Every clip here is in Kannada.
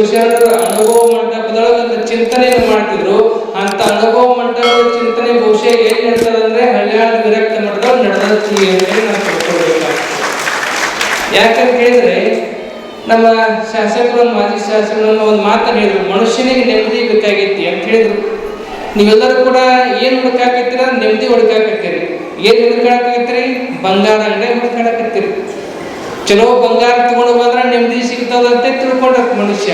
ಅನುಭವ ಮಂಟಪದೊಳಗೆ ಒಂದು ಚಿಂತನೆಯನ್ನು ಮಾಡ್ತಿದ್ರು. ಅಂತ ಅನುಭವ ಮಂಟಪದ ಚಿಂತನೆ ಬಹುಶಃ ಏನ್ ನಡ್ತದಂದ್ರೆ ಹಳ್ಳಿಯಾಳ ವಿರಕ್ತ ಮಠದೊಳಗೆ ನಡೆದಿ ಯಾಕಂತ ಹೇಳಿದ್ರೆ ನಮ್ಮ ಶಾಸಕರು, ಮಾಜಿ ಶಾಸಕರು ಒಂದು ಮಾತನ್ನು ಹೇಳಿದ್ರು, ಮನುಷ್ಯನಿಗೆ ನೆಮ್ಮದಿ ಬೇಕಾಗೈತಿ ಅಂತ ಹೇಳಿದ್ರು. ನೀವೆಲ್ಲರೂ ಕೂಡ ಏನು ಹುಡುಕಾಕತ್ತೀರ? ನೆಮ್ಮದಿ ಹುಡುಕಾಕತ್ತೀರಿ. ಏನು ಹುಡುಕಾಕತ್ತೀರಿ? ಬಂಗಾರ ಅಂಗಡಿ ಹುಡುಕಾಡಕತ್ತೀರಿ ಚಲೋ ಬಂಗಾರ ತಗೊಂಡು ಬಂದ್ರೆ ನೆಮ್ಮದಿ ಸಿಗ್ತದಂತ ತಿಳ್ಕೊಂಡ್ರ ಮನುಷ್ಯ.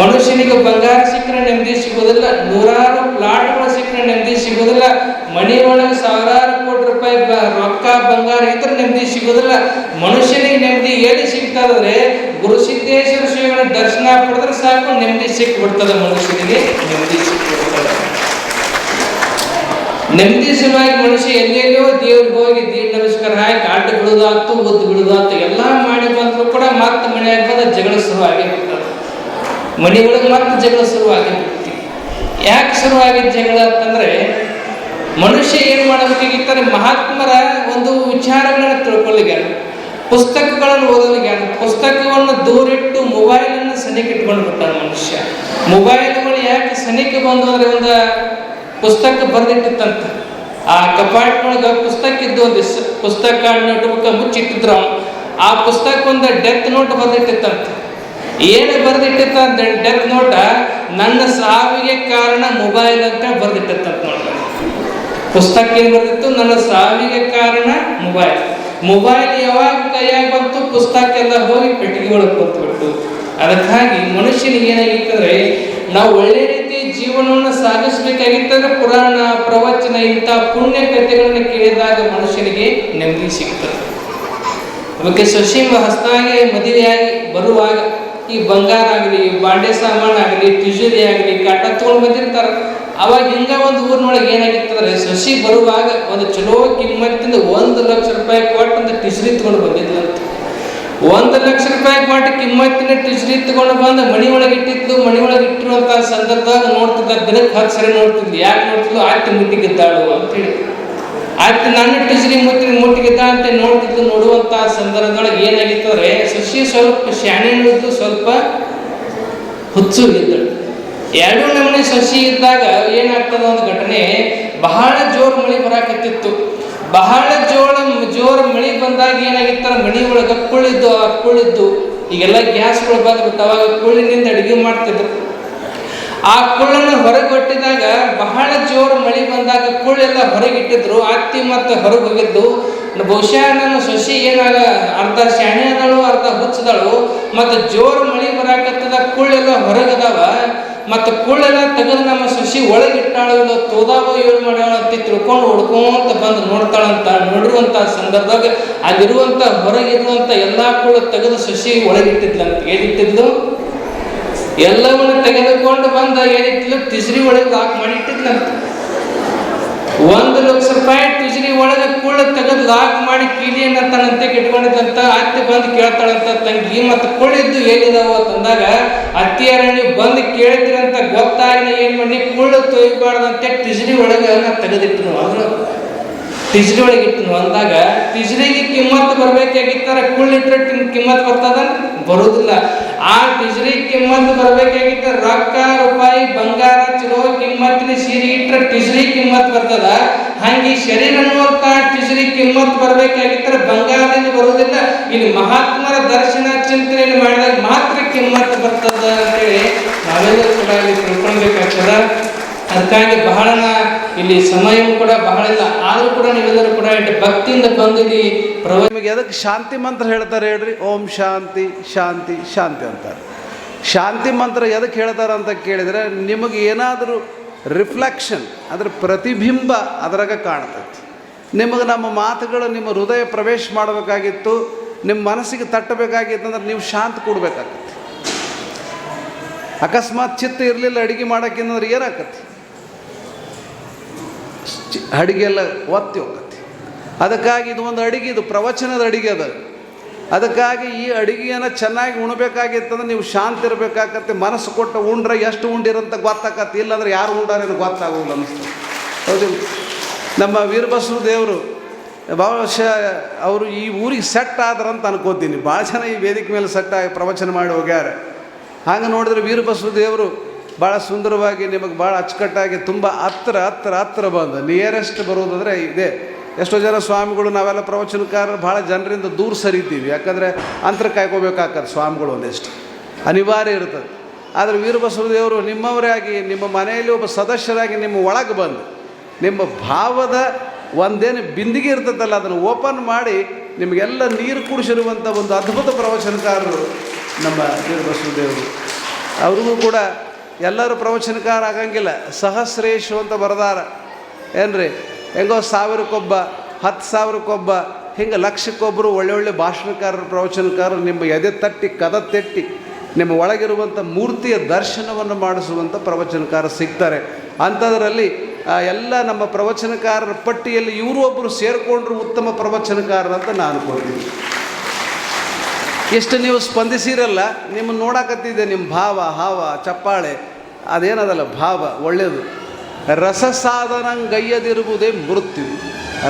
ಮನುಷ್ಯನಿಗೆ ಬಂಗಾರ ಸಿಕ್ಕರೆ ನೆಮ್ಮದಿ ಸಿಗೋದಿಲ್ಲ, ನೂರಾರು ಪ್ಲಾಟ್ಗಳು ಸಿಕ್ಕರೆ ನೆಮ್ಮದಿ ಸಿಗೋದಿಲ್ಲ ಮನೆ ಒಳಗೆ ಸಾವಿರಾರು ಕೋಟಿ ರೂಪಾಯಿ ರೊಕ್ಕ ಬಂಗಾರ ಇದ್ರೆ ನೆಮ್ಮದಿ ಸಿಗೋದಿಲ್ಲ. ಮನುಷ್ಯನಿಗೆ ನೆಮ್ಮದಿ ಎಲ್ಲಿ ಸಿಗ್ತದಂದ್ರೆ ಗುರುಸಿದ್ದೇಶ್ವರ ಶ್ರೀಗಳ ದರ್ಶನ ಪಡೆದ್ರೆ ಸಾಕು, ನೆಮ್ಮದಿ ಸಿಕ್ಬಿಡ್ತದೆ ಮನುಷ್ಯನಿಗೆ, ನೆಮ್ಮದಿ ಸಿಕ್ಬಿಡ್ತದೆ. ನೆಮ್ಮದಿ ಸಲುವಾಗಿ ಮನುಷ್ಯ ಎಲ್ಲೆಲ್ಲೋ ದೇವ್ರಿಗೆ ಹೋಗಿ ದೀಡ್ ನಮಸ್ಕಾರ ಹಾಕಿ ಆಟ ಬಿಡುದಾತು, ಒದ್ದು ಬಿಡುದಾತು, ಎಲ್ಲ ಮಾಡಿ ಬಂದ್ರು ಕೂಡ ಮತ್ತೆ ಮನೆ ಬಂದ ಜಗಳ ಶುರುವಾಗಿ ಮನೆ ಒಳಗೆ ಮತ್ತೆ ಜಗಳ ಶುರುವಾಗಿ ಯಾಕೆ ಶುರುವಾಗಿದ್ದ ಜಗಳ ಅಂತಂದ್ರೆ, ಮನುಷ್ಯ ಏನು ಮಾಡಬೇಕಾಗಿತ್ತಾರೆ ಮಹಾತ್ಮರ ಒಂದು ವಿಚಾರಗಳನ್ನ ತಿಳ್ಕೊಳ್ಳಿಗ್ಯಾನ ಪುಸ್ತಕಗಳನ್ನು ಓದಲಿಗ್ಯಾನ ಪುಸ್ತಕವನ್ನು ದೂರಿಟ್ಟು ಮೊಬೈಲನ್ನು ಸನಿಕ್ಕೆ ಇಟ್ಕೊಂಡು ಬಿಟ್ಟಾರೆ ಮನುಷ್ಯ. ಮೊಬೈಲ್ಗಳು ಯಾಕೆ ಸನಿಕ್ಕೆ ಬಂದು ಅಂದ್ರೆ ಒಂದು ಪುಸ್ತಕ ಬರೆದಿಟ್ಟಿತ್ತಂತ. ಆ ಕಪಾಟಿನೊಳಗೆ ಪುಸ್ತಕ ಇದ್ದು ಒಂದು ಪುಸ್ತಕ ನೋಟ್ಬುಕ್ ಮುಚ್ಚಿಟ್ಟಿದ್ರು. ಆ ಪುಸ್ತಕ ಒಂದು ಡೆತ್ ನೋಟ್ ಬರೆದಿಟ್ಟಿತ್ತಂತ. ಏನು ಬರೆದಿಟ್ಟಿತ್ತ ಡೆತ್ ನೋಟ ನನ್ನ ಸಾವಿಗೆ ಕಾರಣ ಮೊಬೈಲ್ ಅಂತ ಬರೆದಿಟ್ಟಿತ್ತಂತ ನೋಡ್ರಿ. ಪುಸ್ತಕ ಏನು ಬರೆದಿತ್ತು? ನನ್ನ ಸಾವಿಗೆ ಕಾರಣ ಮೊಬೈಲ್. ಮೊಬೈಲ್ ಯಾವಾಗ ಕೈಯಾಗ ಬಂತು? ಪುಸ್ತಕ ಎಲ್ಲ ಹೋಗಿ ಪೆಟ್ಟಿಗೆ ಒಳಗೆ ಕೂತ್ಬಿಟ್ಟು ಅದಕ್ಕಾಗಿ ಮನುಷ್ಯನಿಗೆ ಏನಾಗಿತ್ತಂದ್ರೆ, ನಾವು ಒಳ್ಳೆ ರೀತಿ ಜೀವನವನ್ನು ಸಾಗಿಸ್ಬೇಕಾಗಿತ್ತಂದ್ರೆ ಪುರಾಣ, ಪ್ರವಚನ ಇಂಥ ಪುಣ್ಯ ಕಥೆಗಳನ್ನು ಕೇಳಿದಾಗ ಮನುಷ್ಯನಿಗೆ ನೆಮ್ಮದಿ ಸಿಗ್ತದೆ. ಅದಕ್ಕೆ ಶಶಿಂಬ ಹಸ್ತಾಗೆ ಮದುವೆಯಾಗಿ ಬರುವಾಗ ಈ ಬಂಗಾರ ಆಗಲಿ, ಬಾಂಡೆ ಸಾಮಾನು ಆಗಲಿ ತಿಜೋರಿ ಆಗಲಿ, ಕಾಟ ತೊಗೊಂಡು ಬಂದಿರ್ತಾರೆ. ಅವಾಗ ಹಿಂಗ ಒಂದು ಊರಿನೊಳಗೆ ಏನಾಗಿತ್ತಂದ್ರೆ ಸಸಿ ಬರುವಾಗ ಒಂದು ಚಲೋ ಕಿಮ್ಮತ್ತಿಂದ ಒಂದು ಲಕ್ಷ ರೂಪಾಯಿ ಕೊಟ್ಟು ಒಂದು ತಿಜುರಿ ತಗೊಂಡು ಬಂದಿದ್ಲಂತ ಒಂದು ಲಕ್ಷ ರೂಪಾಯಿ ಕೊಟ್ಟು ಕಿಮ್ಮತ್ತಿನ ಟಿಶ್ರಿ ತಗೊಂಡು ಬಂದು ಮಣಿ ಒಳಗೆ ಇಟ್ಟಿದ್ದು ಮಣಿ ಒಳಗೆ ಇಟ್ಟಿರುವಂತ ಸಂದರ್ಭದಾಗ ನೋಡ್ತಿದ್ದ ದಿನಕ್ಕೆ ಹತ್ತು ಸರಿ ನೋಡ್ತಿದ್ಲು ಯಾಕೆ ನೋಡ್ತಿದ್ಲು? ಆಯ್ತು ಮುಟ್ಟಿಗಿದ್ದಾಳು ಅಂತೇಳಿ ಆಯ್ತು ನಾನು ಟಿಶ್ರಿ ಮುತ್ತಿನ ಮುಟ್ಟಿಗಿದ್ದ ಅಂತ ನೋಡ್ತಿದ್ದು ನೋಡುವಂತ ಸಂದರ್ಭದೊಳಗೆ ಏನಾಗಿತ್ತಂದ್ರೆ ಸಸಿ ಸ್ವಲ್ಪ ಶಾಣೆಣಿದ್ದು ಸ್ವಲ್ಪ ಹುಚ್ಚು ಇದ್ದಳು. ಎರಡು ನಮೂನೆ ಸಸಿ ಇದ್ದಾಗ ಏನಾಗ್ತದ ಒಂದು ಘಟನೆ, ಬಹಳ ಜೋರು ಮಳೆ ಬರಾಕತ್ತಿತ್ತು. ಬಹಳ ಜೋಳ ಜೋರು ಮಳಿ ಬಂದಾಗ ಏನಾಗಿತ್ತಲ್ಲ ಮಣಿ ಒಳಗೆ ಕುಳಿದ್ದು ಆ ಕುಳಿದ್ದು ಈಗೆಲ್ಲ ಗ್ಯಾಸ್ಗಳು ಬಂದ್ಬಿಟ್ಟು ಅವಾಗ ಕುಳ್ಳಿನಿಂದ ಅಡಿಗೆ ಮಾಡ್ತಿದ್ರು. ಆ ಕುಳ್ಳನ್ನು ಹೊರಗೊಟ್ಟಿದಾಗ ಬಹಳ ಜೋರು ಮಳಿ ಬಂದಾಗ ಕುಳ್ಳೆಲ್ಲ ಹೊರಗಿಟ್ಟಿದ್ರು ಅತ್ತಿ ಮತ್ತೆ ಹೊರಗೆ ಹೋಗಿದ್ದು. ಬಹುಶಃ ನನ್ನ ಸೊಸಿ ಏನಾಗ ಅರ್ಧ ಶಾಣೆ ಅದಾಳು ಅರ್ಧ ಹುಚ್ಚದಳು, ಮತ್ತೆ ಜೋರು ಮಳಿ ಬರಾಕತ್ತದ, ಕುಳ್ಳೆಲ್ಲ ಹೊರಗದಾವ. ಮತ್ತೆ ಕುಳ್ಳನ ತೆಗೆದು ನಮ್ಮ ಸುಶಿ ಒಳಗಿಟ್ಟಾಳು ಇಲ್ಲ ತೋದಾವ ಏಳು ಮಾಡ್ಯಾಳ ಅಂತ ತಿಳ್ಕೊಂಡು ಹುಡ್ಕೊಂತ ಬಂದು ನೋಡ್ತಾಳಂತ ನೋಡಿರುವಂಥ ಸಂದರ್ಭದಾಗ ಅಲ್ಲಿರುವಂಥ ಹೊರಗಿರುವಂಥ ಎಲ್ಲ ಕುಳ್ಳು ತೆಗೆದು ಸೊಸಿ ಒಳಗಿಟ್ಟಿದ್ಲಂತ ಏನಿಟ್ಟಿದ್ಲು ಎಲ್ಲವನ್ನು ತೆಗೆದುಕೊಂಡು ಬಂದ ಏನಿಟ್ಟಿದ್ಲು ತಿಸ್ರಿ ಒಳಗೆ ಲಾಕ್ ಮಾಡಿ ಒಂದು ಲಕ್ಷ ರೂಪಾಯಿ ತುಜರಿ ಒಳಗೆ ಕುಳ್ಳ ತೆಗೆದು ಲಾಕ್ ಮಾಡಿ ಕೀಲಿಯನ್ನ ತನ್ನಂತೆ ಕಿಟ್ಕೊಂಡಿದ್ದಂತ ಅತ್ತೆ ಬಂದು ಕೇಳ್ತಾಳಂತ ತಂಗಿ, ಮತ್ತು ಕುಳ್ಳಿದ್ದು ಏನಿದಾವ ತಂದಾಗ ಅತ್ತಿಯರ ನೀವು ಬಂದು ಕೇಳ್ತೀರಂತ ಗೊತ್ತಾಗಿ ಏನು ಮಾಡಿ ಕುಳ್ಳು ತೊಯ್ಬಾರ್ದಂತೆ ಟಿಜ್ರಿ ಒಳಗೆ ಅದನ್ನ ತೆಗೆದಿಟ್ಟು ಅಂದ್ರೆ ಟಿಜ್ರಿ ಒಳಗೆ ಇಟ್ಟು ಅಂದಾಗ ಟಿಜ್ರಿಗೆ ಕಿಮ್ಮತ್ ಬರ್ಬೇಕಾಗಿತ್ತಾರ ಕುಳ್ಳಿಟ್ರೆ ಕಿಮ್ಮತ್ ಬರ್ತದ? ಬರುದಿಲ್ಲ. ಆ ಕಿಮ್ಮತ್ ಬರ್ಬೇಕಾಗಿತ್ತ. ರೊಕ್ಕ, ರೂಪಾಯಿ, ಬಂಗಾರ, ಚಲೋ ಕಿಮ್ಮತ್ತಿನ ಸೀರೆ ಇಟ್ರೆ ಟಿಜ್ರಿ ಕಿಮ್ಮತ್ ಬರ್ತದ. ಹಂಗೆ ಶರೀರ ಅನ್ನುವಂತ ಟಿಜ್ರಿ ಕಿಮ್ಮತ್ ಬರ್ಬೇಕಾಗಿತ್ತ ಬಂಗಾರದಿಂದ ಬರುವುದಿಲ್ಲ. ಇಲ್ಲಿ ಮಹಾತ್ಮರ ದರ್ಶನ ಚಿಂತನೆಯನ್ನು ಮಾಡಿದಾಗ ಮಾತ್ರ ಕಿಮ್ಮತ್ ಬರ್ತದ ಅಂತ ಹೇಳಿ ನಾವೆಲ್ಲರೂ ಕೂಡ ಇಲ್ಲಿ ತಿಳ್ಕೊಳ್ಬೇಕಾಗ್ತದ. ಅದಕ್ಕಾಗಿ ಬಹಳ ಇಲ್ಲಿ ಸಮಯವೂ ಕೂಡ ಬಹಳ ಇಲ್ಲ. ಆದರೂ ಕೂಡ ನೀವೆಲ್ಲರೂ ಕೂಡ ಇಟ್ಟು ಭಕ್ತಿಯಿಂದ ಬಂದು ಇಲ್ಲಿ ಪ್ರವ ಎದಕ್ಕೆ ಶಾಂತಿ ಮಂತ್ರ ಹೇಳ್ತಾರೆ ಹೇಳ್ರಿ. ಓಂ ಶಾಂತಿ ಶಾಂತಿ ಶಾಂತಿ ಅಂತಾರೆ. ಶಾಂತಿ ಮಂತ್ರ ಎದಕ್ಕೆ ಹೇಳ್ತಾರೆ ಅಂತ ಕೇಳಿದರೆ ನಿಮಗೆ ಏನಾದರೂ ರಿಫ್ಲೆಕ್ಷನ್, ಅದರ ಪ್ರತಿಬಿಂಬ ಅದರಾಗ ಕಾಣ್ತೈತಿ. ನಿಮಗೆ ನಮ್ಮ ಮಾತುಗಳು ನಿಮ್ಮ ಹೃದಯ ಪ್ರವೇಶ ಮಾಡಬೇಕಾಗಿತ್ತು, ನಿಮ್ಮ ಮನಸ್ಸಿಗೆ ತಟ್ಟಬೇಕಾಗಿತ್ತು ಅಂದ್ರೆ ನೀವು ಶಾಂತ ಕೊಡ್ಬೇಕಾಗತ್ತೆ. ಅಕಸ್ಮಾತ್ ಚಿತ್ತ ಇರಲಿಲ್ಲ, ಅಡುಗೆ ಮಾಡೋಕ್ಕಿಂತಂದ್ರೆ ಏನಾಗತ್ತೆ? ಅಡುಗೆ ಎಲ್ಲ ಒತ್ತಿ ಹೋಗತ್ತೆ. ಅದಕ್ಕಾಗಿ ಇದು ಒಂದು ಅಡುಗೆ, ಇದು ಪ್ರವಚನದ ಅಡುಗೆ ಅದ. ಅದಕ್ಕಾಗಿ ಈ ಅಡುಗೆಯನ್ನು ಚೆನ್ನಾಗಿ ಉಣ್ಬೇಕಾಗಿತ್ತಂದ್ರೆ ನೀವು ಶಾಂತಿ ಇರಬೇಕಾಗತ್ತೆ, ಮನಸ್ಸು ಕೊಟ್ಟು ಉಂಡ್ರೆ ಎಷ್ಟು ಉಂಡಿರಂತ ಗೊತ್ತಾಗತ್ತೆ, ಇಲ್ಲಾಂದ್ರೆ ಯಾರು ಉಂಡಾರೇನು ಗೊತ್ತಾಗೋಲ್ಲ ಅನಿಸ್ತು ಹೌದು. ನಮ್ಮ ವೀರಬಸವ ದೇವರು, ಬಹುಶಃ ಅವರು ಈ ಊರಿಗೆ ಸೆಟ್ ಆದ್ರಂತ ಅನ್ಕೋತೀನಿ. ಭಾಳ ಜನ ಈ ವೇದಿಕೆ ಮೇಲೆ ಸೆಟ್ ಆಗಿ ಪ್ರವಚನ ಮಾಡಿ ಹೋಗ್ಯಾರ. ಹಾಗೆ ನೋಡಿದ್ರೆ ವೀರಬಸವ ದೇವರು ಭಾಳ ಸುಂದರವಾಗಿ ನಿಮಗೆ ಭಾಳ ಅಚ್ಚುಕಟ್ಟಾಗಿ ತುಂಬ ಹತ್ರ ಹತ್ರ ಹತ್ರ ಬಂದು. ನಿಯರೆಸ್ಟ್ ಬರೋದಂದರೆ ಇದೆ. ಎಷ್ಟೋ ಜನ ಸ್ವಾಮಿಗಳು, ನಾವೆಲ್ಲ ಪ್ರವಚನಕಾರರು ಭಾಳ ಜನರಿಂದ ದೂರ ಸರಿತೀವಿ. ಯಾಕಂದರೆ ಅಂತರ ಕಾಯ್ಕೋಬೇಕಾಗ್ತದೆ ಸ್ವಾಮಿಗಳು ಒಂದಿಷ್ಟು. ಅನಿವಾರ್ಯ ಇರ್ತದೆ. ಆದರೆ ವೀರಬಸವದೇವರು ನಿಮ್ಮವರೇ ಆಗಿ, ನಿಮ್ಮ ಮನೆಯಲ್ಲಿ ಒಬ್ಬ ಸದಸ್ಯರಾಗಿ ನಿಮ್ಮ ಒಳಗೆ ಬಂದು, ನಿಮ್ಮ ಭಾವದ ಒಂದೇನು ಬಿಂದಿಗೆ ಇರ್ತದಲ್ಲ, ಅದನ್ನು ಓಪನ್ ಮಾಡಿ ನಿಮಗೆಲ್ಲ ನೀರು ಕುಡಿಸಿರುವಂಥ ಒಂದು ಅದ್ಭುತ ಪ್ರವಚನಕಾರರು ನಮ್ಮ ವೀರಬಸವದೇವರು. ಅವ್ರಿಗೂ ಕೂಡ ಎಲ್ಲರೂ ಪ್ರವಚನಕಾರ ಆಗಂಗಿಲ್ಲ. ಸಹಸ್ರೇಶು ಅಂತ ಬರದಾರ. ಏನ್ರಿ? ಹೆಂಗೋ ಸಾವಿರಕ್ಕೊಬ್ಬ ಹತ್ತು ಸಾವಿರಕ್ಕೊಬ್ಬ, ಹಿಂಗೆ ಲಕ್ಷಕ್ಕೊಬ್ಬರು ಒಳ್ಳೆ ಒಳ್ಳೆ ಭಾಷಣಕಾರರು, ಪ್ರವಚನಕಾರರು ನಿಮ್ಮ ಎದೆ ತಟ್ಟಿ, ಕದ ತಟ್ಟಿ, ನಿಮ್ಮ ಒಳಗಿರುವಂಥ ಮೂರ್ತಿಯ ದರ್ಶನವನ್ನು ಮಾಡಿಸುವಂಥ ಪ್ರವಚನಕಾರ ಸಿಗ್ತಾರೆ. ಅಂಥದ್ರಲ್ಲಿ ಎಲ್ಲ ನಮ್ಮ ಪ್ರವಚನಕಾರರ ಪಟ್ಟಿಯಲ್ಲಿ ಇವರು ಒಬ್ಬರು ಸೇರಿಕೊಂಡ್ರು ಉತ್ತಮ ಪ್ರವಚನಕಾರರಂತ ನಾನು ಅನ್ಕೊಳ್ತೀನಿ ಎಷ್ಟು ನೀವು ಸ್ಪಂದಿಸಿರಲ್ಲ, ನಿಮ್ಮನ್ನು ನೋಡಕತ್ತಿದ್ದೆ ನಿಮ್ಮ ಭಾವ, ಹಾವ, ಚಪ್ಪಾಳೆ, ಅದೇನದಲ್ಲ, ಭಾವ ಒಳ್ಳೆಯದು ರಸ ಸಾಧನಂಗಯ್ಯದಿರುವುದೇ ಮೃತ್ಯು.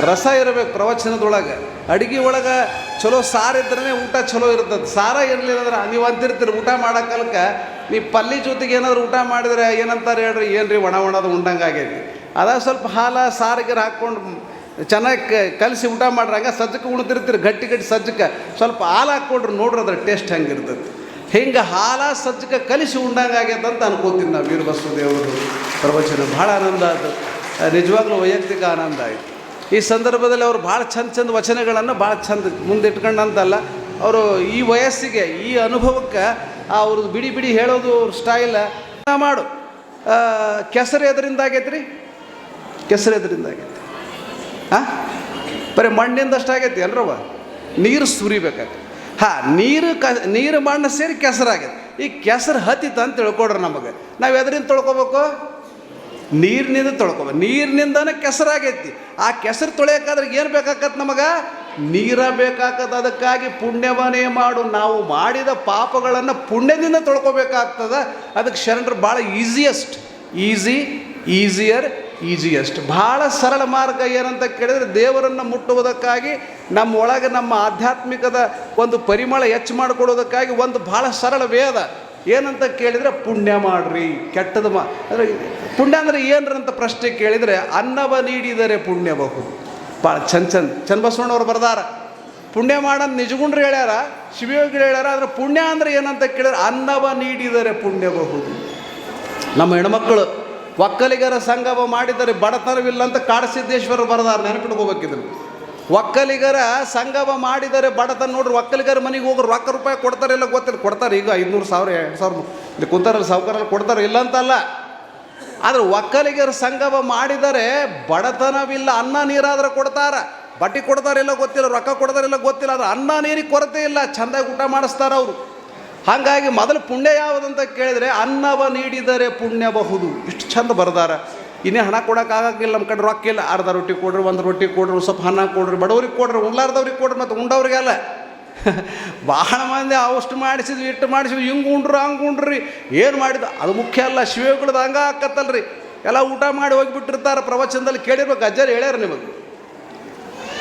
ರಸ ಇರಬೇಕು ಪ್ರವಚನದೊಳಗೆ. ಅಡುಗೆ ಒಳಗೆ ಚಲೋ ಸಾರು ಇದ್ರೇ ಊಟ ಚಲೋ ಇರ್ತದೆ. ಸಾರ ಇರಲಿಲ್ಲ ಅಂದ್ರೆ ನೀವು ಅಂತಿರ್ತೀರಿ ಊಟ ಮಾಡೋಕಲ್ಕ. ನೀವು ಪಲ್ಲಿ ಜೊತೆಗೆ ಏನಾದ್ರು ಊಟ ಮಾಡಿದ್ರೆ ಏನಂತಾರೆ ಹೇಳ್ರಿ, ಏನ್ರಿ ಒಣ ಒಣದು ಉಂಡಂಗೆ ಆಗೈತಿ. ಅದ ಸ್ವಲ್ಪ ಹಾಲ ಸಾರಿಗೆ ಹಾಕ್ಕೊಂಡು ಚೆನ್ನಾಗಿ ಕಲಸಿ ಊಟ ಮಾಡ್ರಾಗ ಸಜ್ಜಕ್ಕೆ ಉಳಿದಿರ್ತೀರಿ ಗಟ್ಟಿ ಗಟ್ಟಿ ಸಜ್ಜಕ್ಕೆ ಸ್ವಲ್ಪ ಹಾಲು ಹಾಕ್ಕೊಂಡ್ರೆ ನೋಡ್ರಿ ಅದ್ರ ಟೇಸ್ಟ್ ಹೆಂಗಿರ್ತದೆ. ಹಿಂಗೆ ಹಾಲ ಸಜ್ಜಕ ಕಲಿಸಿ ಉಂಡಂಗೆ ಆಗೈತೆ ಅಂತ ಅನ್ಕೋತೀನಿ ನಾವು ವೀರಬಸವ ದೇವರು. ಪ್ರವಚನ. ಭಾಳ ಆನಂದ ಆಯ್ತು ನಿಜವಾಗ್ಲೂ ವೈಯಕ್ತಿಕ ಆನಂದ ಆಯಿತು. ಈ ಸಂದರ್ಭದಲ್ಲಿ ಅವರು ಭಾಳ ಚಂದ ಚಂದ ವಚನಗಳನ್ನು ಭಾಳ ಚಂದ ಮುಂದೆ ಇಟ್ಕೊಂಡಂತಲ್ಲ ಅವರು ಈ ವಯಸ್ಸಿಗೆ, ಈ ಅನುಭವಕ್ಕೆ ಅವ್ರದ್ದು ಬಿಡಿ ಬಿಡಿ ಹೇಳೋದು ಅವ್ರ ಸ್ಟೈಲ. ಮಾಡು. ಕೆಸರು ಎದರಿಂದ ಆಗೈತ್ರಿ? ಕೆಸರು ಎದರಿಂದ ಆಗೈತಿ ಹಾಂ ಬರೀ ಮಣ್ಣಿಂದಷ್ಟು ಆಗೈತಿ ಎಲ್ರವ ನೀರು ಸುರಿಬೇಕಾಗತ್ತೆ ಹಾಂ, ನೀರು ಕ, ನೀರು ಮಣ್ಣು ಸೇರಿ ಕೆಸರಾಗಿದೆ ಈ ಕೆಸರು ಹತ್ತಿತ್ತು ಅಂತ ತಿಳ್ಕೊಡ್ರಿ ನಮಗೆ. ನಾವು ಎದರಿಂದ ತೊಳ್ಕೊಬೇಕು? ನೀರಿನಿಂದ ತೊಳ್ಕೊಬೇಕು. ನೀರಿನಿಂದನೇ ಕೆಸರಾಗೈತಿ ಆ ಕೆಸರು ತೊಳೆಯೋಕ್ಕಾದ್ರೆ ಏನು ಬೇಕಾಕತ್ತೆ ನಮಗೆ? ನೀರ ಬೇಕಾಗತ್ತೆ ಅದಕ್ಕಾಗಿ ಪುಣ್ಯವನೇ ಮಾಡು. ನಾವು ಮಾಡಿದ ಪಾಪಗಳನ್ನು ಪುಣ್ಯದಿಂದ ತೊಳ್ಕೊಬೇಕಾಗ್ತದೆ. ಅದಕ್ಕೆ ಶರಣರು ಭಾಳ ಈಸಿಯೆಸ್ಟ್ ಈಸಿ ಈಸಿಯರ್ ಈಸಿಯೆಸ್ಟ್ ಭಾಳ ಸರಳ ಮಾರ್ಗ ಏನಂತ ಕೇಳಿದರೆ ದೇವರನ್ನು ಮುಟ್ಟುವುದಕ್ಕಾಗಿ ನಮ್ಮ ಒಳಗೆ ನಮ್ಮ ಆಧ್ಯಾತ್ಮಿಕದ ಒಂದು ಪರಿಮಳ ಹೆಚ್ಚು ಮಾಡಿಕೊಡೋದಕ್ಕಾಗಿ ಒಂದು ಭಾಳ ಸರಳ ವೇದ. ಏನಂತ ಕೇಳಿದರೆ ಪುಣ್ಯ ಮಾಡ್ರಿ ಕೆಟ್ಟದ ಮಾ, ಅಂದರೆ ಪುಣ್ಯ ಅಂದರೆ ಏನರಂತ ಪ್ರಶ್ನೆ ಕೇಳಿದರೆ ಅನ್ನವ ನೀಡಿದರೆ ಪುಣ್ಯ ಬಹು ಭಾಳ ಚಂದ ಚಂದ ಚನ್ನಬಸವಣ್ಣವ್ರು ಬರ್ದಾರ. ಪುಣ್ಯ ಮಾಡೋದು ನಿಜಗುಂಡ್ರು ಹೇಳ್ಯಾರ ಶಿವಯೋಗಿ ಹೇಳ್ಯಾರ, ಆದರೆ ಪುಣ್ಯ ಅಂದರೆ ಏನಂತ ಕೇಳಿದ್ರೆ ಅನ್ನವ ನೀಡಿದರೆ ಪುಣ್ಯ ಬಹುದು ನಮ್ಮ ಹೆಣ್ಮಕ್ಕಳು ಒಕ್ಕಲಿಗರ ಸಂಗಮ ಮಾಡಿದರೆ ಬಡತನವಿಲ್ಲ ಅಂತ ಕಾಡಸಿದ್ದೇಶ್ವರ ಬರದಾರ ನೆನಪಿಟ್ಕೋಬೇಕಿದ್ರು ಒಕ್ಕಲಿಗರ ಸಂಗಮ ಮಾಡಿದರೆ ಬಡತನ ನೋಡ್ರಿ, ಒಕ್ಕಲಿಗರ ಮನೆಗೆ ಹೋಗಿ ರೊಕ್ಕ ರೂಪಾಯಿ ಕೊಡ್ತಾರೆ ಇಲ್ಲ ಗೊತ್ತಿಲ್ಲ. ಕೊಡ್ತಾರೆ ಈಗ ಐದುನೂರು ಸಾವಿರ, ಎರಡು ಸಾವಿರ ಇಲ್ಲಿ ಕುಂತಾರಲ್ಲಿ ಸಾವುಕಾರಲ್ಲಿ ಕೊಡ್ತಾರೆ ಇಲ್ಲ ಅಂತಲ್ಲ. ಆದರೆ ಒಕ್ಕಲಿಗರ ಸಂಗಮ ಮಾಡಿದರೆ ಬಡತನವಿಲ್ಲ, ಅನ್ನ ನೀರಾದ್ರೆ ಕೊಡ್ತಾರ. ಬಟ್ಟೆ ಕೊಡ್ತಾರಿಲ್ಲ ಗೊತ್ತಿಲ್ಲ, ರೊಕ್ಕ ಕೊಡ್ತಾರಿಲ್ಲ ಗೊತ್ತಿಲ್ಲ, ಆದರೆ ಅನ್ನ ನೀರಿಗೆ ಕೊರತೆ ಇಲ್ಲ, ಚೆಂದಾಗಿ ಊಟ ಮಾಡಿಸ್ತಾರೆ ಅವರು. ಹಾಗಾಗಿ ಮೊದಲು ಪುಣ್ಯ ಯಾವುದಂತ ಕೇಳಿದರೆ ಅನ್ನವ ನೀಡಿದರೆ ಪುಣ್ಯ ಬಹುದು ಇಷ್ಟು ಚಂದ ಬರ್ದಾರ. ಇನ್ನೇ ಹಣ ಕೊಡೋಕ್ಕಾಗಕ್ಕಿಲ್ಲ ನಮ್ಮ ಕಡೆ ರೊಕ್ಕ ಇಲ್ಲ. ಅರ್ಧ ರೊಟ್ಟಿ ಕೊಡ್ರಿ, ಒಂದು ರೊಟ್ಟಿ ಕೊಡ್ರಿ, ಸ್ವಲ್ಪ ಅನ್ನ ಕೊಡ್ರಿ, ಬಡವ್ರಿಗೆ ಕೊಡ್ರಿ, ಉಣ್ಲಾರ್ದವ್ರಿಗೆ ಕೊಡ್ರಿ ಮತ್ತು ಉಂಡವ್ರಿಗೆಲ್ಲ. ಬಹಳ ಮಂದಿ ಅವಷ್ಟು ಮಾಡಿಸಿದ್ವಿ ಇಟ್ಟು ಮಾಡಿಸಿದ್ವಿ, ಹಿಂಗೆ ಉಂಡ್ರು, ಹಂಗೆ ಉಂಡ್ರಿ. ಏನು ಮಾಡಿದ ಅದು ಮುಖ್ಯ ಅಲ್ಲ ಶಿವಗಳದ್ದು ಹಂಗೆ ಆಕತ್ತಲ್ರಿ ಎಲ್ಲ ಊಟ ಮಾಡಿ ಹೋಗಿಬಿಟ್ಟಿರ್ತಾರೆ, ಪ್ರವಚನದಲ್ಲಿ ಕೇಳಿರ್ಬೇಕು, ಅಜ್ಜರು ಹೇಳ್ಯಾರ ನಿಮಗೆ.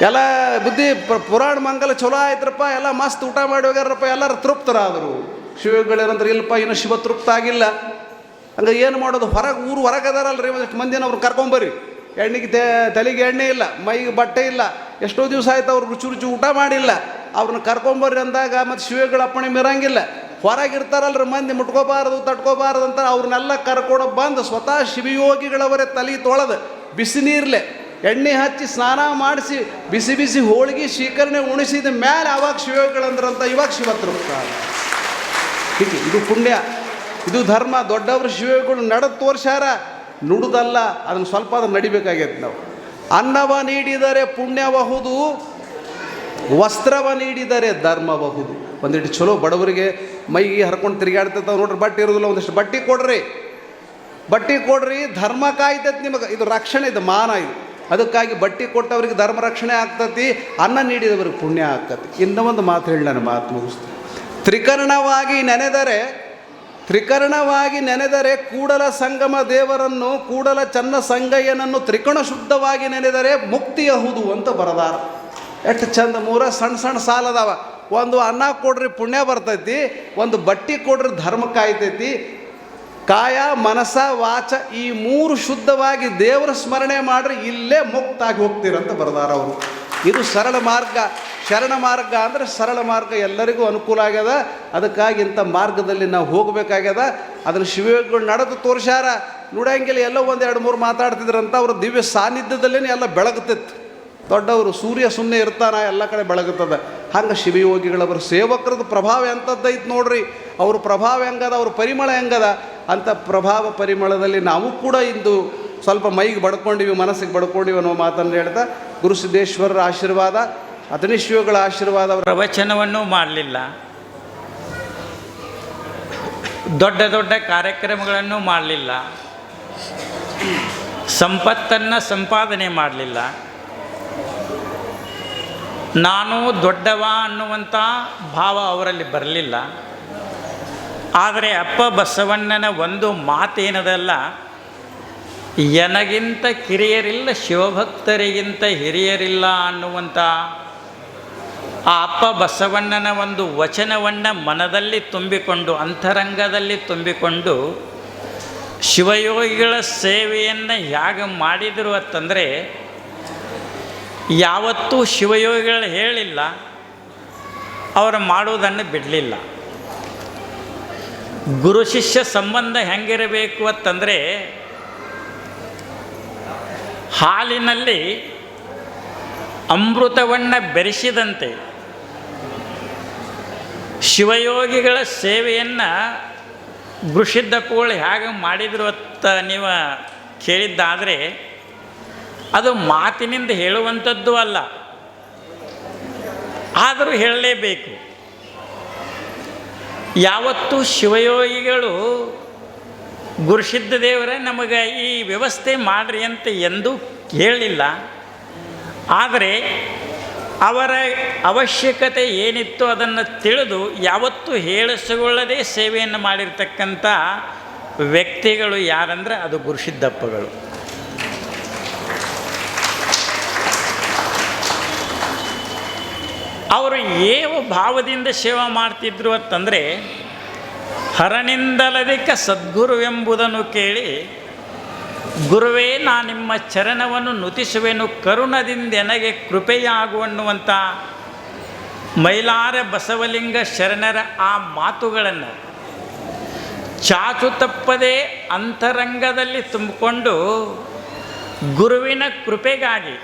ಎಲ್ಲ ಬುದ್ಧಿ ಪುರಾಣ ಮಂಗಲ ಚಲೋ ಆಯ್ತ್ರಪ್ಪ, ಎಲ್ಲ ಮಸ್ತ್ ಊಟ ಮಾಡಿ ಹೋಗ್ಯಾರಪ್ಪ, ಎಲ್ಲರೂ ತೃಪ್ತರಾದರು. ಶಿವಗಳೇನಂದ್ರೆ ಇಲ್ಲಪ್ಪ, ಇನ್ನು ಶಿವ ತೃಪ್ತ ಆಗಿಲ್ಲ ಹಂಗೆ ಏನು ಮಾಡೋದು? ಹೊರಗೆ ಊರು ಹೊರಗೆ ಅದಾರಲ್ರಿ, ಒಂದಷ್ಟು ಮಂದಿನ ಅವ್ರು ಕರ್ಕೊಂಬರ್ರಿ ಎಣ್ಣೆಗೆ ತೆ ತಲೆಗೆ ಎಣ್ಣೆ ಇಲ್ಲ, ಮೈಗೆ ಬಟ್ಟೆ ಇಲ್ಲ, ಎಷ್ಟೋ ದಿವಸ ಆಯ್ತು ಅವ್ರು ರುಚಿ ರುಚಿ ಊಟ ಮಾಡಿಲ್ಲ. ಅವ್ರನ್ನ ಕರ್ಕೊಂಬರ್ರಿ ಅಂದಾಗ ಮತ್ತು ಶಿವಗಳ ಅಪ್ಪಣೆ ಮಿರಂಗಿಲ್ಲ. ಹೊರಗಿರ್ತಾರಲ್ರಿ ಮಂದಿ, ಮುಟ್ಕೋಬಾರದು, ತಟ್ಕೋಬಾರದು ಅಂತ ಅವ್ರನ್ನೆಲ್ಲ ಕರ್ಕೊಂಡು ಬಂದು ಸ್ವತಃ ಶಿವಯೋಗಿಗಳವರೇ ತಲೆ ತೊಳೆದು ಬಿಸಿ ನೀರ್ಲೆ ಎಣ್ಣೆ ಹಚ್ಚಿ ಸ್ನಾನ ಮಾಡಿಸಿ ಬಿಸಿ ಬಿಸಿ ಹೋಳಿಗೆ ಶೀಕರಣೆ ಉಣಿಸಿದ ಮೇಲೆ ಅವಾಗ ಶಿವಗಳಂದ್ರಂತ ಇವಾಗ ಶಿವ ತೃಪ್ತ ಹೀಗೆ ಇದು ಪುಣ್ಯ. ಇದು ಧರ್ಮ. ದೊಡ್ಡವರು ಶಿವಗಳು ನಡೆದು ತೋರ್ಸಾರ ನುಡುದಲ್ಲ, ಅದನ್ನು ಸ್ವಲ್ಪ ಅದನ್ನು ನಡಿಬೇಕಾಗೈತೆ ನಾವು. ಅನ್ನವ ನೀಡಿದರೆ ಪುಣ್ಯಬಹುದು ವಸ್ತ್ರವ ನೀಡಿದರೆ ಧರ್ಮಬಹುದು ಒಂದಿಷ್ಟು ಚಲೋ ಬಡವರಿಗೆ ಮೈಗೆ ಹರ್ಕೊಂಡು ತಿರುಗಾಡ್ತಿರ್ತಾವೆ ನೋಡ್ರಿ, ಬಟ್ಟೆ ಇರೋದಿಲ್ಲ, ಒಂದಿಷ್ಟು ಬಟ್ಟೆ ಕೊಡ್ರಿ. ಬಟ್ಟೆ ಕೊಡ್ರಿ, ಧರ್ಮ ಕಾಯ್ತೈತೆ ನಿಮಗೆ. ಇದು ರಕ್ಷಣೆ, ಇದು ಮಾನ ಇದು. ಅದಕ್ಕಾಗಿ ಬಟ್ಟೆ ಕೊಟ್ಟವರಿಗೆ ಧರ್ಮ ರಕ್ಷಣೆ ಆಗ್ತತಿ, ಅನ್ನ ನೀಡಿದವರಿಗೆ ಪುಣ್ಯ ಆಗ್ತತಿ. ಇನ್ನೂ ಒಂದು ಮಾತು ಹೇಳಿ ನಾನು ಮಾತು ಮುಗಿಸ್ತೀನಿ. ತ್ರಿಕರಣವಾಗಿ ನೆನೆದರೆ ತ್ರಿಕರಣವಾಗಿ ನೆನೆದರೆ ಕೂಡಲ ಸಂಗಮ ದೇವರನ್ನು, ಕೂಡಲ ಚನ್ನ ಸಂಗಯ್ಯನನ್ನು ತ್ರಿಕೋಣ ಶುದ್ಧವಾಗಿ ನೆನೆದರೆ ಮುಕ್ತಿಯಹುದು ಅಂತ ಬರದಾರ. ಎಷ್ಟು ಚಂದ ಮೂರ ಸಣ್ಣ ಸಣ್ಣ ಸಾಲ ಅದಾವ ಒಂದು ಅನ್ನ ಕೊಡ್ರಿ ಪುಣ್ಯ ಬರ್ತೈತಿ, ಒಂದು ಬಟ್ಟಿ ಕೊಡ್ರಿ ಧರ್ಮ ಕಾಯ್ತೈತಿ ಕಾಯ, ಮನಸ, ವಾಚ ಈ ಮೂರು ಶುದ್ಧವಾಗಿ ದೇವರ ಸ್ಮರಣೆ ಮಾಡ್ರೆ ಇಲ್ಲೇ ಮುಕ್ತಾಗಿ ಹೋಗ್ತೀರಂತ ಬರ್ದಾರ ಅವರು. ಇದು ಸರಳ ಮಾರ್ಗ. ಶರಣ ಮಾರ್ಗ ಅಂದರೆ ಸರಳ ಮಾರ್ಗ ಎಲ್ಲರಿಗೂ ಅನುಕೂಲ ಆಗ್ಯದ. ಅದಕ್ಕಾಗಿ ಇಂಥ ಮಾರ್ಗದಲ್ಲಿ ನಾವು ಹೋಗಬೇಕಾಗ್ಯದ. ಅದನ್ನು ಶಿವಗಳು ನಡೆದು ತೋರಿಸ್ಯಾರ. ನೋಡಂಗಿಲ್ಲ ಎಲ್ಲೋ ಒಂದು ಎರಡು ಮೂರು ಮಾತಾಡ್ತಿದ್ರಂತ ಅವ್ರ ದಿವ್ಯ ಸಾನ್ನಿಧ್ಯದಲ್ಲೇ ಎಲ್ಲ ಬೆಳಗುತ್ತಿತ್ತು ದೊಡ್ಡವರು ಸೂರ್ಯ ಸುಮ್ಮನೆ ಇರ್ತಾನ, ಎಲ್ಲ ಕಡೆ ಬೆಳಗುತ್ತದೆ. ಹಂಗೆ ಶಿವಯೋಗಿಗಳವರ, ಸೇವಕರದ್ದು ಪ್ರಭಾವ ಎಂಥದ್ದೈತೆ ನೋಡ್ರಿ. ಅವ್ರ ಪ್ರಭಾವ ಹೆಂಗದ, ಅವ್ರ ಪರಿಮಳ ಹೆಂಗದ? ಅಂಥ ಪ್ರಭಾವ ಪರಿಮಳದಲ್ಲಿ ನಾವು ಕೂಡ ಇಂದು ಸ್ವಲ್ಪ ಮೈಗೆ ಬಡ್ಕೊಂಡಿವಿ, ಮನಸ್ಸಿಗೆ ಬಡ್ಕೊಂಡಿವಿ ಅನ್ನೋ ಮಾತನ್ನು ಹೇಳ್ತಾ, ಗುರು ಸಿದ್ದೇಶ್ವರರ ಆಶೀರ್ವಾದ ಅತನಿಶ್ವಗಳ ಆಶೀರ್ವಾದ ಅವರ ಪ್ರವಚನವನ್ನು ಮಾಡಲಿಲ್ಲ. ದೊಡ್ಡ ದೊಡ್ಡ ಕಾರ್ಯಕ್ರಮಗಳನ್ನು ಮಾಡಲಿಲ್ಲ. ಸಂಪತ್ತನ್ನು ಸಂಪಾದನೆ ಮಾಡಲಿಲ್ಲ. ನಾನು ದೊಡ್ಡವ ಅನ್ನುವಂಥ ಭಾವ ಅವರಲ್ಲಿ ಬರಲಿಲ್ಲ. ಆದರೆ ಅಪ್ಪ ಬಸವಣ್ಣನ ಒಂದು ಮಾತೇನದಲ್ಲ, ಎನಗಿಂತ ಕಿರಿಯರಿಲ್ಲ, ಶಿವಭಕ್ತರಿಗಿಂತ ಹಿರಿಯರಿಲ್ಲ ಅನ್ನುವಂಥ ಆ ಅಪ್ಪ ಬಸವಣ್ಣನ ಒಂದು ವಚನವನ್ನು ಮನದಲ್ಲಿ ತುಂಬಿಕೊಂಡು, ಅಂತರಂಗದಲ್ಲಿ ತುಂಬಿಕೊಂಡು, ಶಿವಯೋಗಿಗಳ ಸೇವೆಯನ್ನು ಹೇಗೆ ಮಾಡಿದರು ಅಂತಂದರೆ ಯಾವತ್ತೂ ಶಿವಯೋಗಿಗಳು ಹೇಳಿಲ್ಲ, ಅವರು ಮಾಡುವುದನ್ನು ಬಿಡಲಿಲ್ಲ. ಗುರು ಶಿಷ್ಯ ಸಂಬಂಧ ಹೆಂಗಿರಬೇಕು ಅಂತಂದರೆ, ಹಾಲಿನಲ್ಲಿ ಅಮೃತವನ್ನು ಬೆರೆಸಿದಂತೆ ಶಿವಯೋಗಿಗಳ ಸೇವೆಯನ್ನು ಗುರುಸಿದ್ದಪ್ಪಗಳು ಹೇಗೆ ಮಾಡಿದ್ರು ಅಂತ ನೀವು ಕೇಳಿದ್ದಾದರೆ ಅದು ಮಾತಿನಿಂದ ಹೇಳುವಂಥದ್ದು ಅಲ್ಲ. ಆದರೂ ಹೇಳಲೇಬೇಕು. ಯಾವತ್ತೂ ಶಿವಯೋಗಿಗಳು ಗುರುಸಿದ್ಧ ದೇವರೇ, ನಮಗೆ ಈ ವ್ಯವಸ್ಥೆ ಮಾಡ್ರಿ ಅಂತ ಎಂದೂ ಕೇಳಲಿಲ್ಲ ಆದರೆ ಅವರ ಅವಶ್ಯಕತೆ ಏನಿತ್ತು ಅದನ್ನು ತಿಳಿದು ಯಾವತ್ತೂ ಹೇಳಿಸಿಕೊಳ್ಳದೆ ಸೇವೆಯನ್ನು ಮಾಡಿರ್ತಕ್ಕಂಥ ವ್ಯಕ್ತಿಗಳು ಯಾರಂದರೆ ಅದು ಗುರುಸಿದ್ದಪ್ಪಗಳು ಅವರು ಏವ ಭಾವದಿಂದ ಸೇವೆ ಮಾಡ್ತಿದ್ರು ಅಂತಂದರೆ ಹರನಿಂದಲದಿಕ ಸದ್ಗುರುವೆಂಬುದನ್ನು ಕೇಳಿ, ಗುರುವೇ, ನಾ ನಿಮ್ಮ ಚರಣವನ್ನು ನುತಿಸುವೆನು, ಕರುಣದಿಂದ ನನಗೆ ಕೃಪೆಯಾಗುವನ್ನುವಂಥ ಮೈಲಾರ ಬಸವಲಿಂಗ ಶರಣರ ಆ ಮಾತುಗಳನ್ನು ಚಾಚು ತಪ್ಪದೇ ಅಂತರಂಗದಲ್ಲಿ ತುಂಬಿಕೊಂಡು ಗುರುವಿನ ಕೃಪೆಗಾಗಿ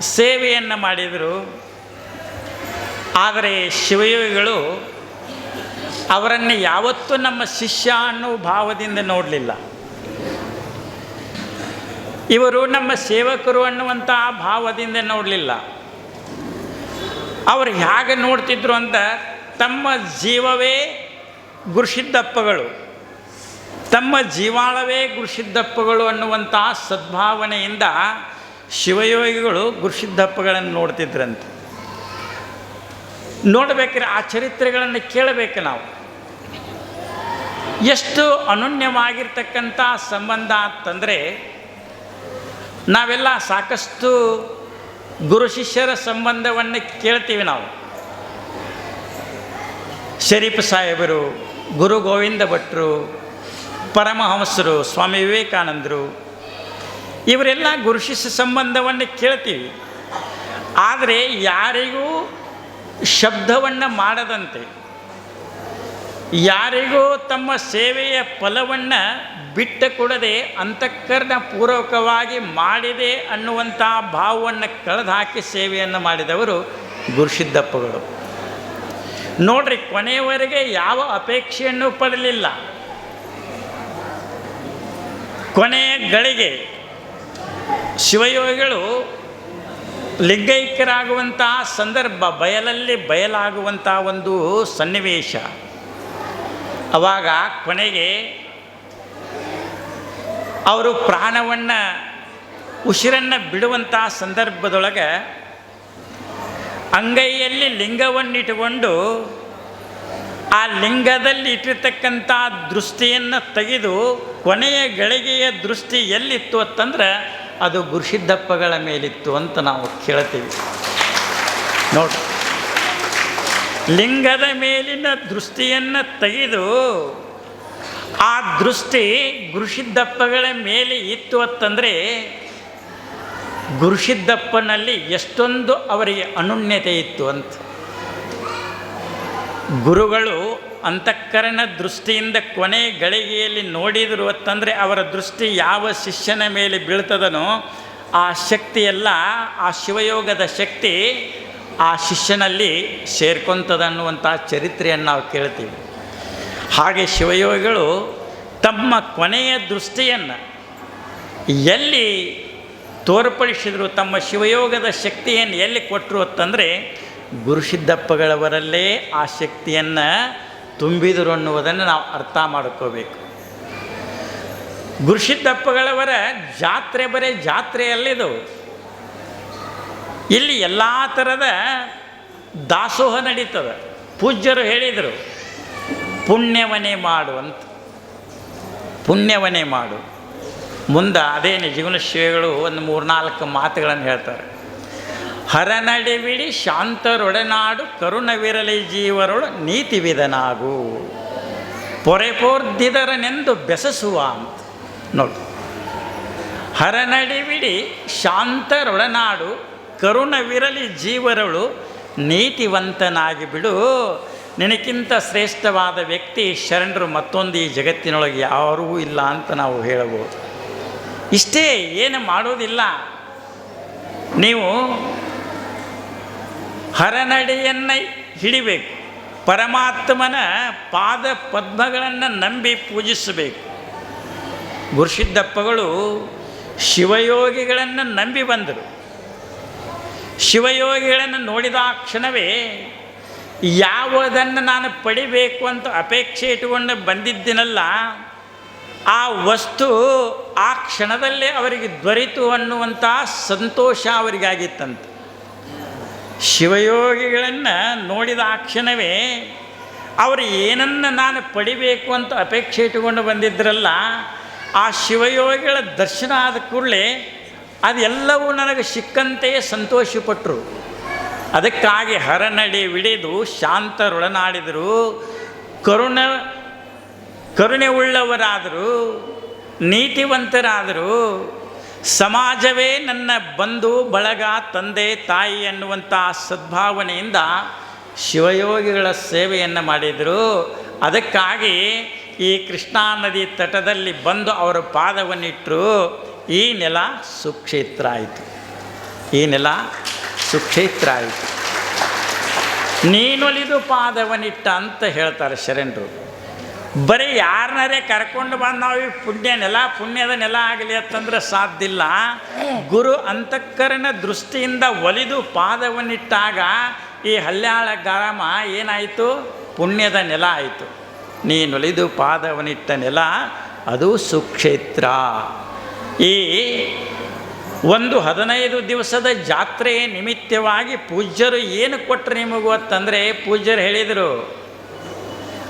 ಸೇವೆಯನ್ನು ಮಾಡಿದರು. ಆದರೆ ಶಿವಯೋಗಿಗಳು ಅವರನ್ನು ಯಾವತ್ತೂ ನಮ್ಮ ಶಿಷ್ಯ ಅನ್ನೋ ಭಾವದಿಂದ ನೋಡಲಿಲ್ಲ. ಇವರು ನಮ್ಮ ಸೇವಕರು ಅನ್ನುವಂಥ ಭಾವದಿಂದ ನೋಡಲಿಲ್ಲ. ಅವರು ಹೇಗೆ ನೋಡ್ತಿದ್ರು ಅಂತ ತಮ್ಮ ಜೀವವೇ ಗುರುಸಿದ್ದಪ್ಪಗಳು. ತಮ್ಮ ಜೀವಾಳವೇ ಗುರುಸಿದ್ದಪ್ಪಗಳು ಅನ್ನುವಂಥ ಸದ್ಭಾವನೆಯಿಂದ ಶಿವಯೋಗಿಗಳು ಗುರುಸಿದ್ದಪ್ಪಗಳನ್ನು ನೋಡ್ತಿದ್ರಂತೆ. ನೋಡಬೇಕಾದ್ರೆ ಆ ಚರಿತ್ರೆಗಳನ್ನು ಕೇಳಬೇಕು ನಾವು. ಎಷ್ಟು ಅನನ್ಯವಾಗಿರ್ತಕ್ಕಂಥ ಸಂಬಂಧ ಅಂತಂದರೆ, ನಾವೆಲ್ಲ ಸಾಕಷ್ಟು ಗುರು ಶಿಷ್ಯರ ಸಂಬಂಧವನ್ನು ಕೇಳ್ತೀವಿ ನಾವು. ಶರೀಫ್ ಸಾಹೇಬರು, ಗುರು ಗೋವಿಂದ ಭಟ್ರು, ಪರಮಹಂಸರು, ಸ್ವಾಮಿ ವಿವೇಕಾನಂದರು, ಇವರೆಲ್ಲ ಗುರು ಶಿಷ್ಯ ಸಂಬಂಧವನ್ನು ಕೇಳ್ತೀವಿ. ಆದರೆ ಯಾರಿಗೂ ಶಬ್ದವನ್ನು ಮಾಡದಂತೆ. ಯಾರಿಗೂ ತಮ್ಮ ಸೇವೆಯ ಫಲವನ್ನು ಬಿಟ್ಟ ಕೊಡದೆ ಅಂತಃಕರಣ ಪೂರ್ವಕವಾಗಿ ಮಾಡಿದೆ ಅನ್ನುವಂಥ ಭಾವವನ್ನು ಕಳೆದು ಹಾಕಿ ಸೇವೆಯನ್ನು ಮಾಡಿದವರು ಗುರುಸಿದ್ದಪ್ಪಗಳು. ನೋಡ್ರಿ, ಕೊನೆಯವರೆಗೆ ಯಾವ ಅಪೇಕ್ಷೆಯನ್ನು ಪಡಲಿಲ್ಲ. ಕೊನೆಯ ಗಳಿಗೆ ಶಿವಯೋಗಿಗಳು ಲಿಂಗೈಕ್ಯರಾಗುವಂತಹ ಸಂದರ್ಭ, ಬಯಲಲ್ಲಿ ಬಯಲಾಗುವಂಥ ಒಂದು ಸನ್ನಿವೇಶ. ಅವಾಗ ಕೊನೆಗೆ ಅವರು ಪ್ರಾಣವನ್ನು ಉಸಿರನ್ನು ಬಿಡುವಂಥ ಸಂದರ್ಭದೊಳಗೆ ಅಂಗೈಯಲ್ಲಿ ಲಿಂಗವನ್ನಿಟ್ಟುಕೊಂಡು ಆ ಲಿಂಗದಲ್ಲಿ ಇಟ್ಟಿರ್ತಕ್ಕಂಥ ದೃಷ್ಟಿಯನ್ನು ತೆಗೆದು ಕೊನೆಯ ಗಳಿಗೆಯ ದೃಷ್ಟಿ ಎಲ್ಲಿತ್ತು ಅಂತಂದ್ರೆ ಅದು ಗುರುಸಿದ್ದಪ್ಪಗಳ ಮೇಲಿತ್ತು ಅಂತ ನಾವು ಕೇಳ್ತೀವಿ. ನೋಡಿ. ಲಿಂಗದ ಮೇಲಿನ ದೃಷ್ಟಿಯನ್ನು ತೆಗೆದು ಆ ದೃಷ್ಟಿ ಗುರುಸಿದ್ದಪ್ಪಗಳ ಮೇಲೆ ಇತ್ತು ಅಂತಂದರೆ ಗುರುಸಿದ್ದಪ್ಪನಲ್ಲಿ ಎಷ್ಟೊಂದು ಅವರಿಗೆ ಅನುಣ್ಯತೆ ಇತ್ತು ಅಂತ. ಗುರುಗಳು ಅಂತಃಕರಣ ದೃಷ್ಟಿಯಿಂದ ಕೊನೆ ಗಳಿಗೆಯಲ್ಲಿ ನೋಡಿದರು ಅಂತಂದರೆ ಅವರ ದೃಷ್ಟಿ ಯಾವ ಶಿಷ್ಯನ ಮೇಲೆ ಬೀಳ್ತದನೋ ಆ ಶಕ್ತಿಯೆಲ್ಲ, ಆ ಶಿವಯೋಗದ ಶಕ್ತಿ ಆ ಶಿಷ್ಯನಲ್ಲಿ ಸೇರ್ಕೊಂತದನ್ನುವಂಥ ಚರಿತ್ರೆಯನ್ನು ನಾವು ಕೇಳ್ತೀವಿ. ಹಾಗೆ ಶಿವಯೋಗಿಗಳು ತಮ್ಮ ಕೊನೆಯ ದೃಷ್ಟಿಯನ್ನು ಎಲ್ಲಿ ತೋರ್ಪಡಿಸಿದರು, ತಮ್ಮ ಶಿವಯೋಗದ ಶಕ್ತಿಯನ್ನು ಎಲ್ಲಿ ಕೊಟ್ಟರು ಅಂತಂದರೆ ಗುರುಸಿದ್ದಪ್ಪಗಳವರಲ್ಲೇ ಆ ಶಕ್ತಿಯನ್ನು ತುಂಬಿದರು ಅನ್ನುವುದನ್ನು ನಾವು ಅರ್ಥ ಮಾಡ್ಕೋಬೇಕು. ಗುರುಸಿದ್ದಪ್ಪಗಳವರ ಜಾತ್ರೆ ಬರೀ ಜಾತ್ರೆಯಲ್ಲಿದು ಇಲ್ಲಿ ಎಲ್ಲ ಥರದ ದಾಸೋಹ ನಡೀತದೆ. ಪೂಜ್ಯರು ಹೇಳಿದರು, ಪುಣ್ಯವನೇ ಮಾಡು ಅಂತ. ಪುಣ್ಯವನೇ ಮಾಡು. ಮುಂದೆ ಅದೇನು ಜೀವನ ಶ್ರೀಗಳು ಒಂದು ಮೂರ್ನಾಲ್ಕು ಮಾತುಗಳನ್ನು ಹೇಳ್ತಾರೆ. ಹರನಡಿಬಿಡಿ ಶಾಂತರೊಡನಾಡು ಕರುಣವಿರಲಿ ಜೀವರೊಳು ನೀತಿವಿಧನಾಗು ಪೊರೆಪೋರ್ದಿದರನೆಂದು ಬೆಸಸುವ ಅಂತ ನೋಡಿ. ಹರನಡಿವಿಡಿ ಶಾಂತರೊಡನಾಡು ಕರುಣವಿರಲಿ ಜೀವರಳು ನೀತಿವಂತನಾಗಿ ಬಿಡು. ನಿನಕ್ಕಿಂತ ಶ್ರೇಷ್ಠವಾದ ವ್ಯಕ್ತಿ ಶರಣರು ಮತ್ತೊಂದು ಈ ಜಗತ್ತಿನೊಳಗೆ ಯಾರೂ ಇಲ್ಲ ಅಂತ ನಾವು ಹೇಳಬಹುದು. ಇಷ್ಟೇ ಏನು ಮಾಡೋದಿಲ್ಲ. ನೀವು ಹರನಡೆಯನ್ನು ಹಿಡಿಬೇಕು. ಪರಮಾತ್ಮನ ಪಾದ ಪದ್ಮಗಳನ್ನು ನಂಬಿ ಪೂಜಿಸಬೇಕು. ಗುರುಸಿದ್ದಪ್ಪಗಳು ಶಿವಯೋಗಿಗಳನ್ನು ನಂಬಿ ಬಂದರು. ಶಿವಯೋಗಿಗಳನ್ನು ನೋಡಿದ ಕ್ಷಣವೇ ಯಾವುದನ್ನು ನಾನು ಪಡಿಬೇಕು ಅಂತ ಅಪೇಕ್ಷೆ ಇಟ್ಟುಕೊಂಡು ಬಂದಿದ್ದಿನಲ್ಲ, ಆ ವಸ್ತು ಆ ಕ್ಷಣದಲ್ಲೇ ಅವರಿಗೆ ದೊರೆತು ಅನ್ನುವಂಥ ಸಂತೋಷ ಅವರಿಗಾಗಿತ್ತಂತೆ. ಶಿವಯೋಗಿಗಳನ್ನು ನೋಡಿದ ಆ ಕ್ಷಣವೇ ಅವರು ಏನನ್ನು ನಾನು ಪಡಿಬೇಕು ಅಂತ ಅಪೇಕ್ಷೆ ಇಟ್ಟುಕೊಂಡು ಬಂದಿದ್ರಲ್ಲ, ಆ ಶಿವಯೋಗಿಗಳ ದರ್ಶನ ಆದ ಕೂಡಲೇ ಅದೆಲ್ಲವೂ ನನಗೆ ಸಿಕ್ಕಂತೆಯೇ ಸಂತೋಷಪಟ್ಟರು ಅದಕ್ಕಾಗಿ ಹರನಡಿ ವಿಡಿದು ಶಾಂತರೊಳನಾಡಿದರು. ಕರುಣ ಕರುಣೆ ಉಳ್ಳವರಾದರು ನೀತಿವಂತರಾದರು. ಸಮಾಜವೇ ನನ್ನ ಬಂಧು, ಬಳಗ, ತಂದೆ, ತಾಯಿ ಅನ್ನುವಂಥ ಸದ್ಭಾವನೆಯಿಂದ ಶಿವಯೋಗಿಗಳ ಸೇವೆಯನ್ನು ಮಾಡಿದರು. ಅದಕ್ಕಾಗಿ ಈ ಕೃಷ್ಣಾ ನದಿ ತಟದಲ್ಲಿ ಬಂದು ಅವರ ಪಾದವನ್ನಿಟ್ಟರು ಈ ನೆಲ ಸುಕ್ಷೇತ್ರ ಆಯಿತು. ಈ ನೆಲ ಸುಕ್ಷೇತ್ರ ಆಯಿತು. ನೀನೊಲಿದು ಪಾದವನಿಟ್ಟ ಅಂತ ಹೇಳ್ತಾರೆ ಶರಣರು. ಬರೀ ಯಾರನ್ನಾರೇ ಕರ್ಕೊಂಡು ಬಂದು ನಾವು ಈ ಪುಣ್ಯ ನೆಲ ಪುಣ್ಯದ ನೆಲ ಆಗಲಿ ಅಂತಂದ್ರೆ ಸಾಧ್ಯ ಇಲ್ಲ. ಗುರು ಅಂತಃಕರಣ ದೃಷ್ಟಿಯಿಂದ ಒಲಿದು ಪಾದವನ್ನಿಟ್ಟಾಗ ಈ ಹಲ್ಯಾಳ ಗ್ರಾಮ ಏನಾಯಿತು? ಪುಣ್ಯದ ನೆಲ ಆಯಿತು. ನೀನೊಲಿದು ಪಾದವನಿಟ್ಟ ನೆಲ ಅದು ಸುಕ್ಷೇತ್ರ. ಈ ಒಂದು ಹದಿನೈದು ದಿವಸದ ಜಾತ್ರೆ ನಿಮಿತ್ತವಾಗಿ ಪೂಜ್ಯರು ಏನು ಕೊಟ್ಟರು ನಿಮಗೂ ಅಂತಂದರೆ ಪೂಜ್ಯರು ಹೇಳಿದರು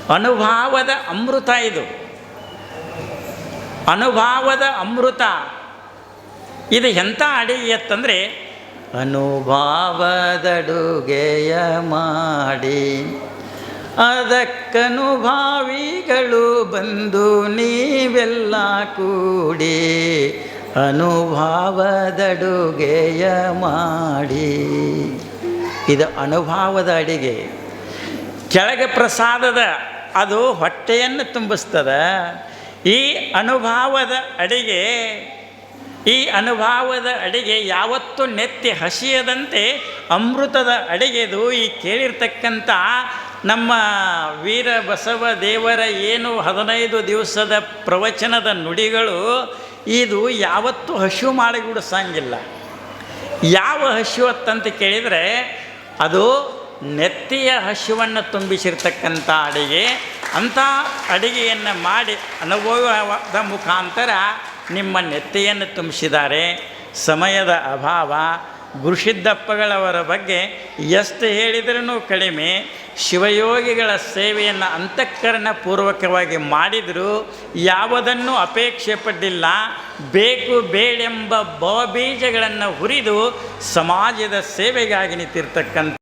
ಅನುಭಾವದ ಅಮೃತ ಇದು. ಅನುಭಾವದ ಅಮೃತ. ಇದು ಎಂಥ ಅಡಿಗೆ ಅಂತಂದರೆ ಅನುಭಾವದಡುಗೆಯ ಮಾಡಿ. ಅದಕ್ಕನುಭಾವಿಗಳು ಬಂದು ನೀವೆಲ್ಲ ಕೂಡಿ ಅನುಭಾವದಡುಗೆಯ ಮಾಡಿ. ಇದು ಅನುಭಾವದ ಅಡಿಗೆ. ಕೆಳಗೆ ಪ್ರಸಾದದ ಅದು ಹೊಟ್ಟೆಯನ್ನು ತುಂಬಿಸ್ತದೆ. ಈ ಅನುಭವದ ಅಡಿಗೆ, ಈ ಅನುಭವದ ಅಡಿಗೆ ಯಾವತ್ತೂ ನೆತ್ತಿ ಹಸಿಯದಂತೆ ಅಮೃತದ ಅಡಿಗೆದು ಈ ಕೇಳಿರ್ತಕ್ಕಂಥ ನಮ್ಮ ವೀರ ಬಸವ ದೇವರ ಏನು ಹದಿನೈದು ದಿವಸದ ಪ್ರವಚನದ ನುಡಿಗಳು, ಇದು ಯಾವತ್ತೂ ಹಸಿವು ಮಾಡಿಗೂಡಿಸಂಗಿಲ್ಲ. ಯಾವ ಹಸಿವು ಅಂತ ಕೇಳಿದರೆ ಅದು ನೆತ್ತಿಯ ಹಸಿವನ್ನು ತುಂಬಿಸಿರ್ತಕ್ಕಂಥ ಅಡಿಗೆ, ಅಂಥ ಅಡಿಗೆಯನ್ನು ಮಾಡಿ ಅನುಭವದ ಮುಖಾಂತರ ನಿಮ್ಮ ನೆತ್ತಿಯನ್ನು ತುಂಬಿಸಿದ್ದಾರೆ. ಸಮಯದ ಅಭಾವ, ಗುರುಸಿದ್ದಪ್ಪಗಳವರ ಬಗ್ಗೆ ಎಷ್ಟು ಹೇಳಿದ್ರೂ ಕಡಿಮೆ. ಶಿವಯೋಗಿಗಳ ಸೇವೆಯನ್ನು ಅಂತಃಕರಣ ಪೂರ್ವಕವಾಗಿ ಮಾಡಿದರೂ ಯಾವುದನ್ನು ಅಪೇಕ್ಷೆ ಪಟ್ಟಿಲ್ಲ ಬೇಕು ಬೇಡೆಂಬ ಬೀಜಗಳನ್ನು ಹುರಿದು ಸಮಾಜದ ಸೇವೆಗಾಗಿ ನಿಂತಿರ್ತಕ್ಕಂಥ